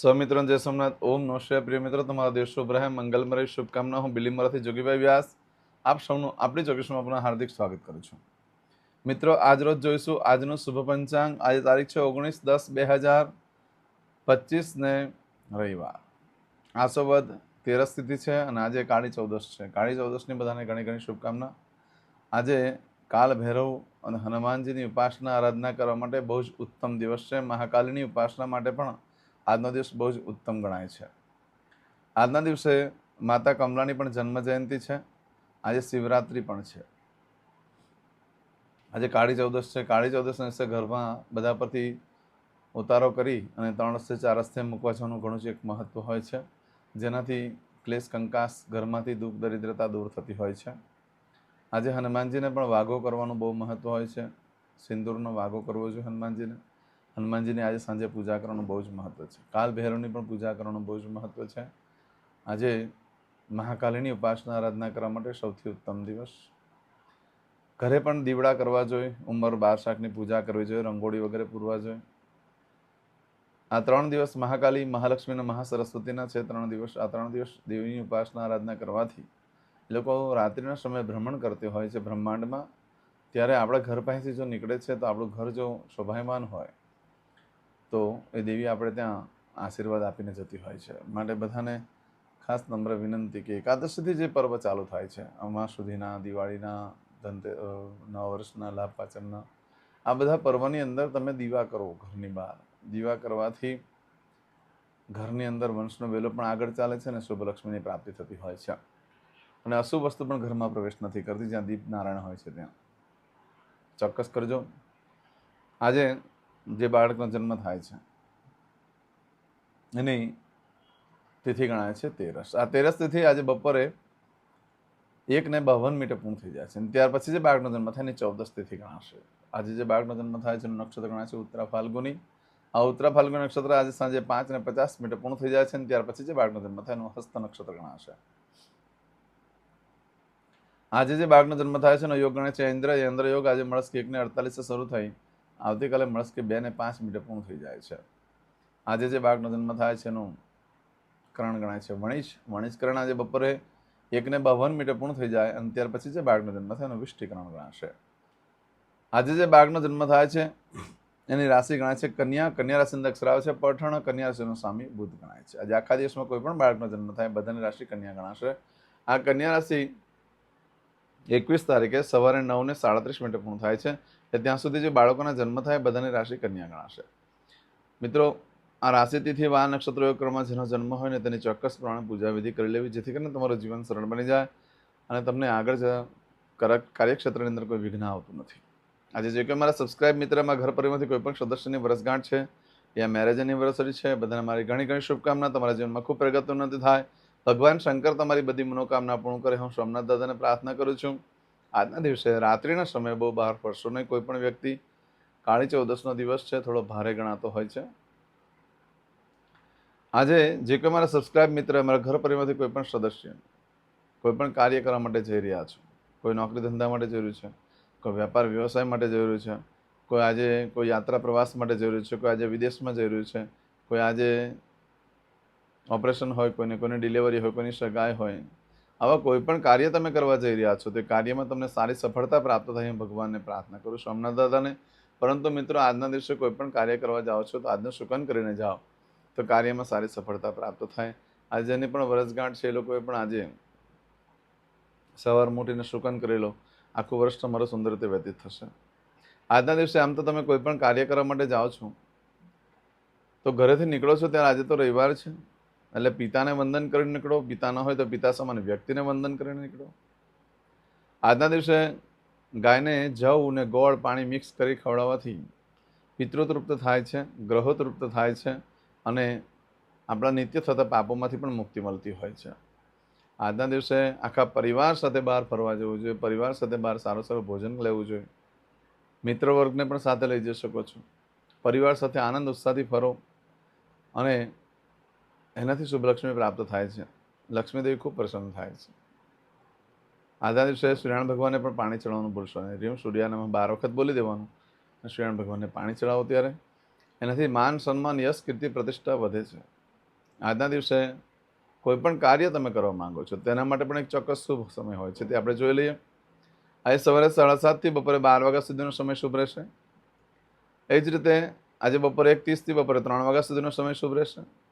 સ્વમિત્રો જય સોમનાથ. ઓમ નમસ્કાર પ્રિય મિત્રો, તમારા શુભ રહે. મંગલમય શુભકામના. હું બિલીમરાથી જોગીભાઈ વ્યાસ. આપ સૌનું આપણી ચોકીસમાં આપનું હાર્દિક સ્વાગત કરું છું. મિત્રો, આજ રોજ જોઈશું આજનું શુભ પંચાંગ. આજે તારીખ છે ઓગણીસ દસ બે હજાર પચીસ ને રવિવાર. આસોવદ તેરસ તિથિ છે અને આજે કાળી ચૌદશ છે. કાળી ચૌદશની બધાને ઘણી ઘણી શુભકામના. આજે કાલ ભૈરવ અને હનુમાનજીની ઉપાસના, આરાધના કરવા માટે બહુ જ ઉત્તમ દિવસ છે. મહાકાલીની ઉપાસના માટે પણ આજનો દિવસ બહુ જ ઉત્તમ ગણાય છે. આજના દિવસે માતા કમલાની પણ જન્મ જયંતિ છે. આજે શિવરાત્રિ પણ છે. આજે કાળી ચૌદશ છે. કાળી ચૌદશના દિવસે ઘરમાં બધા પરથી ઉતારો કરી અને ત્રણ રસ્તે, ચાર રસ્તે મૂકવા જવાનું ઘણું જ એક મહત્ત્વ હોય છે. જેનાથી ક્લેશ, કંકાસ, ઘરમાંથી દુઃખ, દરિદ્રતા દૂર થતી હોય છે. આજે હનુમાનજીને પણ વાઘો કરવાનું બહુ મહત્ત્વ હોય છે. સિંદૂરનો વાઘો કરવો જોઈએ હનુમાનજીને. હનુમાનજીની આજે સાંજે પૂજા કરવાનું બહુ જ મહત્વ છે. કાલ ભૈરવની પણ પૂજા કરવાનું બહુ જ મહત્વ છે. આજે મહાકાલીની ઉપાસના આરાધના કરવા માટે સૌથી ઉત્તમ દિવસ. ઘરે પણ દીવડા કરવા જોઈએ, ઉંમર બાર શાકની પૂજા કરવી જોઈએ, રંગોળી વગેરે પૂરવા જોઈએ. આ ત્રણ દિવસ મહાકાલી મહાલક્ષ્મી અને મહાસરસ્વતીના છે ત્રણ દિવસ. આ ત્રણ દિવસ દેવીની ઉપાસના આરાધના કરવાથી લોકો રાત્રિના સમયે ભ્રમણ કરતી હોય છે બ્રહ્માંડમાં. ત્યારે આપણા ઘર પાસેથી જો નીકળે છે તો આપણું ઘર જો શોભાયમાન હોય તો એ દેવી આપણે ત્યાં આશીર્વાદ આપીને જતી હોય છે. માટે બધાને ખાસ નમ્ર વિનંતી કે એકાદશીથી જે પર્વ ચાલુ થાય છે, અમાસ સુધીના, દિવાળીના ધનતે નવા વર્ષના, લાભ પાચનના, આ બધા પર્વની અંદર તમે દીવા કરો ઘરની બહાર. દીવા કરવાથી ઘરની અંદર વંશનો વેલો પણ આગળ ચાલે છે અને શુભ લક્ષ્મીની પ્રાપ્તિ થતી હોય છે. અને અશુભ વસ્તુ પણ ઘરમાં પ્રવેશ નથી કરતી, જ્યાં દીપ નારાયણ હોય છે ત્યાં. ચોક્કસ કરજો. આજે જે બાળકનો જન્મ થાય છે. એની તિથિ ગણાય છે તેરસ. આ તેરસ તિથિ આજે બપોરે એક ને બાવન મિનિટે પૂર્ણ થઈ જાય છે. અને ત્યાર પછી જે બાળકનો જન્મ થાય, એની ચૌદસ તિથિ ગણાશે. આજે જે બાળકનો જન્મ થાય છે નક્ષત્ર ગણાય છે ઉત્તરા ફાલ્ગુની. આ ઉત્તરા ફાલ્ગુની નક્ષત્ર આજે સાંજે પાંચ ને પચાસ મિનિટે પૂર્ણ થઈ જાય છે અને ત્યાર પછી જે બાળકનો જન્મ થાય, એનું હસ્ત નક્ષત્ર ગણાશે. આજે જે બાળકનો જન્મ થાય છે, એનો યોગ ગણાય છે ઇન્દ્ર. ઇન્દ્ર યોગ આજે મળસ્કી એકને અડતાલીસે શરૂ થઈ આવતીકાલે મળસ્કે બે ને પાંચ મિનિટે પૂર્ણ થઈ જાય છે. આજે જે બાળકનો જન્મ થાય છે એનું કરણ ગણાય છે વણિશ વણિજ કરણ આજે બપોરે એકને બાવન મિનિટે પૂર્ણ થઈ જાય અને ત્યાર પછી જે બાળકનો જન્મ થાય એનું વિષ્ટિકરણ ગણાશે. આજે જે બાળકનો જન્મ થાય છે, એની રાશિ ગણાય છે કન્યા. કન્યા રાશિ અક્ષર છે પઠણ. કન્યા રાશિનો સ્વામી બુધ ગણાય છે. આજે આખા દિવસમાં કોઈ પણ બાળકનો જન્મ થાય, બધાની રાશિ કન્યા ગણાશે. આ કન્યા રાશિ એકવીસ તારીખે સવારે નવ ને સાડત્રીસ મિનિટે પૂર્ણ થાય છે. એટલે ત્યાં સુધી જે બાળકોના જન્મ થાય બધાની રાશિ કન્યા ગણાશે. મિત્રો, આ રાશિતિથી વા નક્ષત્ર યોગ ક્રમમાં જેનો જન્મ હોય ને તેની ચોક્કસ પ્રમાણે પૂજા વિધિ કરી લેવી, જેથી કરીને તમારું જીવન સરળ બની જાય અને તમને આગળ કાર્યક્ષેત્રની અંદર કોઈ વિઘ્ન આવતું નથી. આજે જે કોઈ મારા સબસ્ક્રાઇબ મિત્રમાં ઘર પરિવારથી કોઈ પણ સદસ્યની વરસગાંઠ છે, યા મેરેજ એનિવર્સરી છે બધાને મારી ઘણી ઘણી શુભકામના. તમારા જીવનમાં ખૂબ પ્રગતિ ઉન્નતિ થાય. ભગવાન શંકર તમારી બધી મનોકામના પૂર્ણ કરે. હું સોમનાથ દાદાને પ્રાર્થના કરું છું. આજના દિવસે રાત્રિના સમયે બહુ બહાર ફરશો નહીં. કોઈ પણ વ્યક્તિ કાળી ચૌદસનો દિવસ છે, થોડો ભારે ગણાતો હોય છે. આજે જે કોઈ મારા સબસ્ક્રાઇબ મિત્ર, મારા ઘર પરિવારમાંથી કોઈ પણ સદસ્ય, કોઈ પણ કાર્ય કરવા માટે જઈ રહ્યા છો, કોઈ નોકરી ધંધા માટે જરૂરી છે, કોઈ વેપાર વ્યવસાય માટે જરૂરી છે, કોઈ આજે કોઈ યાત્રા પ્રવાસ માટે જરૂરી છે, કોઈ આજે વિદેશમાં જરૂરી છે, કોઈ આજે ઓપરેશન હોય, કોઈને કોઈની ડિલિવરી હોય, કોઈની સગાઈ હોય આવા કોઈ પણ કાર્ય તમે કરવા જઈ રહ્યા છો, તે કાર્યમાં તમને સારી સફળતા પ્રાપ્ત થાય હું ભગવાનને પ્રાર્થના કરું છું. સોમનાથ દાદાને, પરંતુ મિત્રો આજના દિવસે કોઈ પણ કાર્ય કરવા જાઓ છો, તો આજનું શુકન કરીને જાઓ. તો કાર્યમાં સારી સફળતા પ્રાપ્ત થાય. આજે જેની પણ વરસગાંઠ છે, એ લોકોએ પણ આજે સવાર મોટીને શુકન કરેલો આખું વર્ષ તમારું સુંદર રીતે વ્યતીત થશે. આજના દિવસે આમ તો તમે કોઈ પણ કાર્ય કરવા માટે જાઓ છો. તો ઘરેથી નીકળો છો, ત્યારે આજે તો રવિવાર છે. એટલે પિતાને વંદન કરીને નીકળો, પિતા ન હોય તો પિતા સમાન વ્યક્તિને વંદન કરીને નીકળો. આજના દિવસે ગાયને જવ અને ગોળ પાણી મિક્સ કરી ખવડાવવાથી પિતૃતૃપ્ત થાય છે, ગ્રહો તૃપ્ત થાય છે અને આપણા નિત્ય થતા પાપોમાંથી પણ મુક્તિ મળતી હોય છે. આજના દિવસે આખા પરિવાર સાથે બહાર ફરવા જવું જોઈએ, પરિવાર સાથે બહાર સારું સારું ભોજન લેવું જોઈએ. મિત્ર વર્ગને પણ સાથે લઈ જઈ શકો છો. પરિવાર સાથે આનંદ, ઉત્સાહથી ફરો અને એનાથી શુભ લક્ષ્મી પ્રાપ્ત થાય છે. લક્ષ્મીદેવી ખૂબ પ્રસન્ન થાય છે. આજના દિવસે સૂર્યનારાયણ ભગવાનને પણ પાણી ચડાવવાનું ભૂલશો નહીં. રીમ સૂર્યાનામાં બાર વખત બોલી દેવાનું. અને ભગવાનને પાણી ચડાવો ત્યારે એનાથી માન, સન્માન, યશ, કીર્તિ, પ્રતિષ્ઠા વધે છે. આજના દિવસે કોઈ પણ કાર્ય તમે કરવા માંગો છો, તેના માટે પણ એક ચોક્કસ શુભ સમય હોય છે. તે આપણે જોઈ લઈએ. આજે સવારે સાડા સાતથી બપોરે બાર વાગ્યા સુધીનો સમય શુભ રહેશે. એ જ રીતે આજે બપોરે એક ત્રીસથી બપોરે ત્રણ વાગ્યા સુધીનો સમય શુભ રહેશે.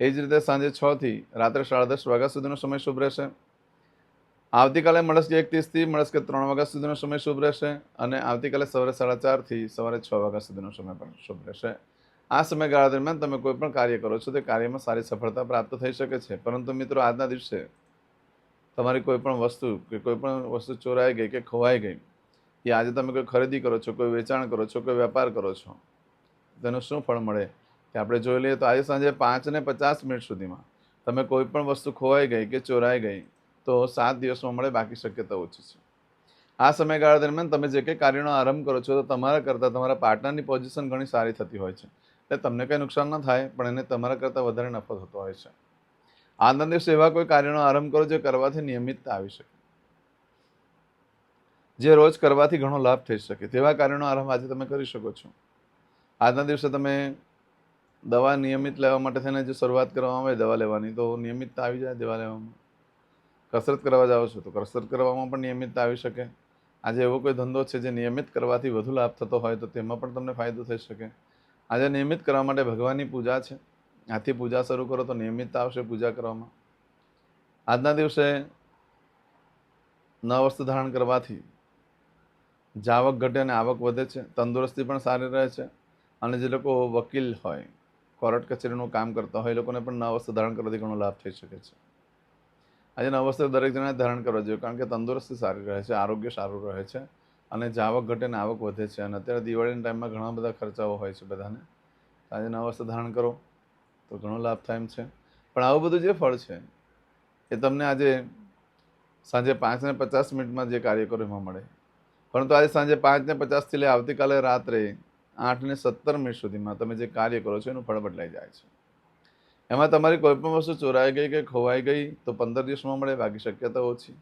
એ જ રીતે સાંજે છથી રાત્રે સાડા દસ વાગ્યા સુધીનો સમય શુભ રહેશે. આવતીકાલે મળસ્કે એકત્રીસથી મળસ્કે ત્રણ વાગ્યા સુધીનો સમય શુભ રહેશે અને આવતીકાલે સવારે સાડા ચારથી સવારે છ વાગ્યા સુધીનો સમય પણ શુભ રહેશે. આ સમયગાળા દરમિયાન તમે કોઈ પણ કાર્ય કરો છો તે કાર્યમાં સારી સફળતા પ્રાપ્ત થઈ શકે છે. પરંતુ મિત્રો આજના દિવસે તમારી કોઈ પણ વસ્તુ કે કોઈ પણ વસ્તુ ચોરાઈ ગઈ કે ખોવાઈ ગઈ, એ આજે તમે કોઈ ખરીદી કરો છો, કોઈ વેચાણ કરો છો, કોઈ વેપાર કરો છો, તેનું શું ફળ મળે? કે આપણે જોઈ લઈએ તો આજે સાંજે પાંચ ને પચાસ મિનિટ સુધીમાં તમે કોઈ પણ વસ્તુ ખોવાઈ ગઈ કે ચોરાઈ ગઈ, તો સાત દિવસમાં મળે, બાકી શક્યતા ઓછી છે. આ સમયગાળા દરમિયાન તમે જે કંઈ કાર્યનો આરંભ કરો છો, તો તમારા કરતાં તમારા પાર્ટનરની પોઝિશન ઘણી સારી થતી હોય છે. એટલે તમને કંઈ નુકસાન ન થાય, પણ એને તમારા કરતાં વધારે નફો થતો હોય છે. આજના દિવસે એવા કોઈ કાર્યનો આરંભ કરો જે કરવાથી નિયમિતતા આવી શકે. જે રોજ કરવાથી ઘણો લાભ થઈ શકે. તેવા કાર્યનો આરંભ આજે તમે કરી શકો છો. આજના દિવસે તમે દવા નિયમિત લેવા માટે થઈને જો શરૂઆત કરવામાં આવે દવા લેવાની, તો નિયમિતતા આવી જાય દવા લેવામાં. કસરત કરવા જાઓ છો તો કસરત કરવામાં પણ નિયમિતતા આવી શકે. આજે એવો કોઈ ધંધો છે જે નિયમિત કરવાથી વધુ લાભ થતો હોય તો તેમાં પણ તમને ફાયદો થઈ શકે. આજે નિયમિત કરવા માટે ભગવાનની પૂજા છે. આથી પૂજા શરૂ કરો તો નિયમિતતા આવશે પૂજા કરવામાં. આજના દિવસે નવ વસ્તુ ધારણ કરવાથી જાવક ઘટે અને આવક વધે છે. તંદુરસ્તી પણ સારી રહે છે અને જે લોકો વકીલ હોય કોર્ટ કચેરીનું કામ કરતા હોય એ લોકોને પણ નવ વસ્તુ ધારણ કરવાથી ઘણો લાભ થઈ શકે છે. આજે નવ વસ્ત્ર દરેક જણાએ ધારણ કરવા જોઈએ કારણ કે તંદુરસ્તી સારી રહે છે, આરોગ્ય સારું રહે છે અને જાવક ઘટે ને આવક વધે છે અને અત્યારે દિવાળીના ટાઈમમાં ઘણા બધા ખર્ચાઓ હોય છે બધાને. આજે નવ વસ્ત્ર ધારણ કરો તો ઘણો લાભ થાય એમ છે. પણ આવું બધું જે ફળ છે એ તમને આજે સાંજે પાંચને પચાસ મિનિટમાં જે કાર્ય કરો એમાં મળે. પરંતુ આજે સાંજે પાંચને પચાસથી લઈ આવતીકાલે રાત્રે આઠ ને સત્તર મિનિટ સુધીમાં તમે જે કાર્ય કરો છો એનું ફળ બદલાઈ જાય છે. એમાં તમારી કોઈપણ વસ્તુ ચોરાઈ ગઈ કે ખોવાઈ ગઈ તો પંદર દિવસમાં મળે, બાકી શક્યતા ઓછી.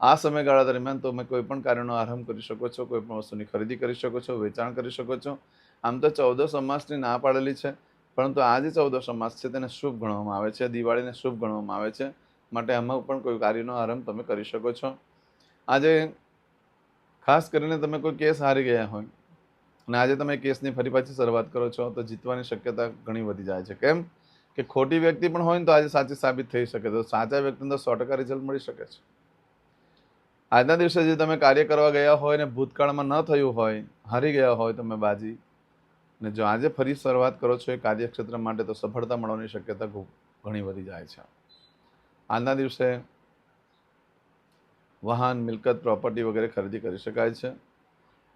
આ સમયગાળા દરમિયાન તમે કોઈ પણ કાર્યનો આરંભ કરી શકો છો, કોઈ પણ વસ્તુની ખરીદી કરી શકો છો, વેચાણ કરી શકો છો. આમ તો ચૌદસ અમાસની ના પાડેલી છે, પરંતુ આ જે ચૌદસ અમાસ છે તેને શુભ ગણવામાં આવે છે, દિવાળીને શુભ ગણવામાં આવે છે, માટે આમાં પણ કોઈ કાર્યનો આરંભ તમે કરી શકો છો. આજે ખાસ કરીને તમે કોઈ કેસ હારી ગયા હોય અને આજે તમે કેસની ફરી પાછી શરૂઆત કરો છો, તો જીતવાની શક્યતા ઘણી વધી જાય છે. કેમ કે ખોટી વ્યક્તિ પણ હોય ને તો આજે સાચી સાબિત થઈ શકે, તો સાચા વ્યક્તિને તો સો ટકા રિઝલ્ટ મળી શકે છે. આજના દિવસે જે તમે કાર્ય કરવા ગયા હોય ને ભૂતકાળમાં ન થયું હોય, હારી ગયા હોય તમે બાજી, ને જો આજે ફરી શરૂઆત કરો છો એ કાર્યક્ષેત્ર માટે તો સફળતા મળવાની શક્યતા ઘણી વધી જાય છે. આજના દિવસે વાહન, મિલકત પ્રોપર્ટી વગેરે ખરીદી કરી શકાય છે.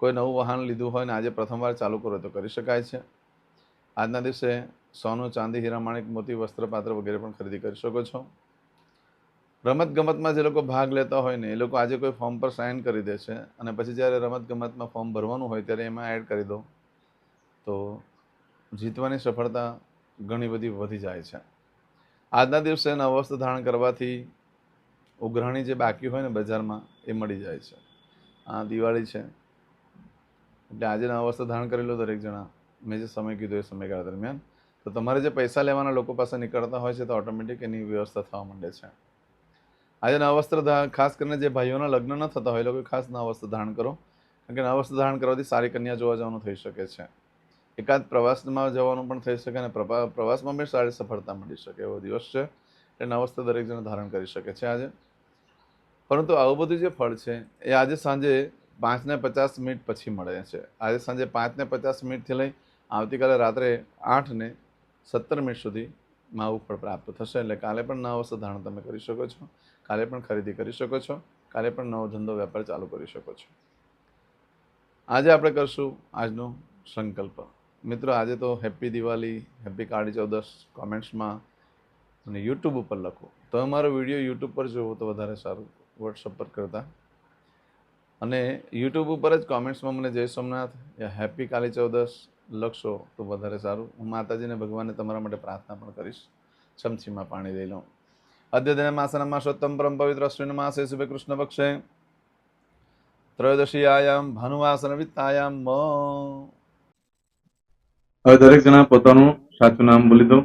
કોઈ નવું વાહન લીધું હોય ને આજે પ્રથમવાર ચાલુ કરો તો કરી શકાય છે. આજના દિવસે સોનું, ચાંદી, હીરા, માણિક, મોતી વસ્ત્રપાત્ર વગેરે પણ ખરીદી કરી શકો છો. રમત ગમતમાં જે લોકો ભાગ લેતા હોય ને એ લોકો આજે કોઈ ફોર્મ પર સાઇન કરી દે છે અને પછી જ્યારે રમત ગમતમાં ફોર્મ ભરવાનું હોય ત્યારે એમાં એડ કરી દો. તો જીતવાની સફળતા ઘણી બધી વધી જાય છે. આજના દિવસે નવસ્ત્ર ધારણ કરવાથી ઉઘરાણી જે બાકી હોય ને બજારમાં એ મળી જાય છે. આ દિવાળી છે. એટલે આજે નવા વસ્ત્ર ધારણ કરી દરેક જણા મેં જે સમય કીધો એ સમયગાળા દરમિયાન, તો તમારે જે પૈસા લેવાના લોકો પાસે નીકળતા હોય છે, તો ઓટોમેટિક એની વ્યવસ્થા થવા માંડે છે. આજે નવા વસ્ત્ર ખાસ કરીને જે ભાઈઓના લગ્ન ન થતા હોય એ લોકો ખાસ નવા વસ્ત્ર ધારણ કરો. કારણ કે નવા વસ્ત્ર ધારણ કરવાથી સારી કન્યા જોવા જવાનું થઈ શકે છે. એકાદ પ્રવાસમાં જવાનું પણ થઈ શકે અને પ્રવાસમાં બી સારી સફળતા મળી શકે એવો દિવસ છે. એટલે નવા વસ્ત્ર દરેક જણ ધારણ કરી શકે છે આજે. પરંતુ આવું બધું જે ફળ છે, એ આજે સાંજે પાંચ ને પચાસ મિનિટ પછી મળે છે. આજે સાંજે પાંચને પચાસ મિનિટથી લઈ આવતીકાલે રાત્રે આઠને સત્તર મિનિટ સુધીમાં આવું ફળ પ્રાપ્ત થશે. એટલે કાલે પણ નવો સધારણ તમે કરી શકો છો. કાલે પણ ખરીદી કરી શકો છો. કાલે પણ નવો ધંધો વેપાર ચાલુ કરી શકો છો. આજે આપણે કરશું આજનો સંકલ્પ. મિત્રો, આજે તો હેપી દિવાળી હેપી કાળી ચૌદસ કોમેન્ટ્સમાં અને યુટ્યુબ ઉપર લખો. તો અમારો વીડિયો યુટ્યુબ પર જોવો તો વધારે સારું. વોટ્સઅપ પર કરતા અને યુટ્યુબ ઉપર જ કોમેન્ટ્સમાં મને જય સોમનાથ યા હેપી કાલી ચૌદશ લખશો તો વધારે સારું. હું માતાજીને, ભગવાનને તમારા માટે પ્રાર્થના પણ કરીશ. ચમચીમાં પાણી લઈ લઉં. અદ્યતન માસના માસોત્તમ પરમ પવિત્ર અશ્વિન માસે શુભે કૃષ્ણ પક્ષે. ત્રયોદશીયાયામ ભાનુવાસન વિત્તાયામ હવે દરેક જણા પોતાનું સાચું નામ બોલી દો.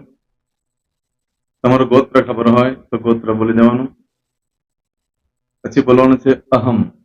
તમારું ગોત્ર ખબર હોય તો ગોત્ર બોલી દેવાનું. પછી બોલવાનું છે અહમ.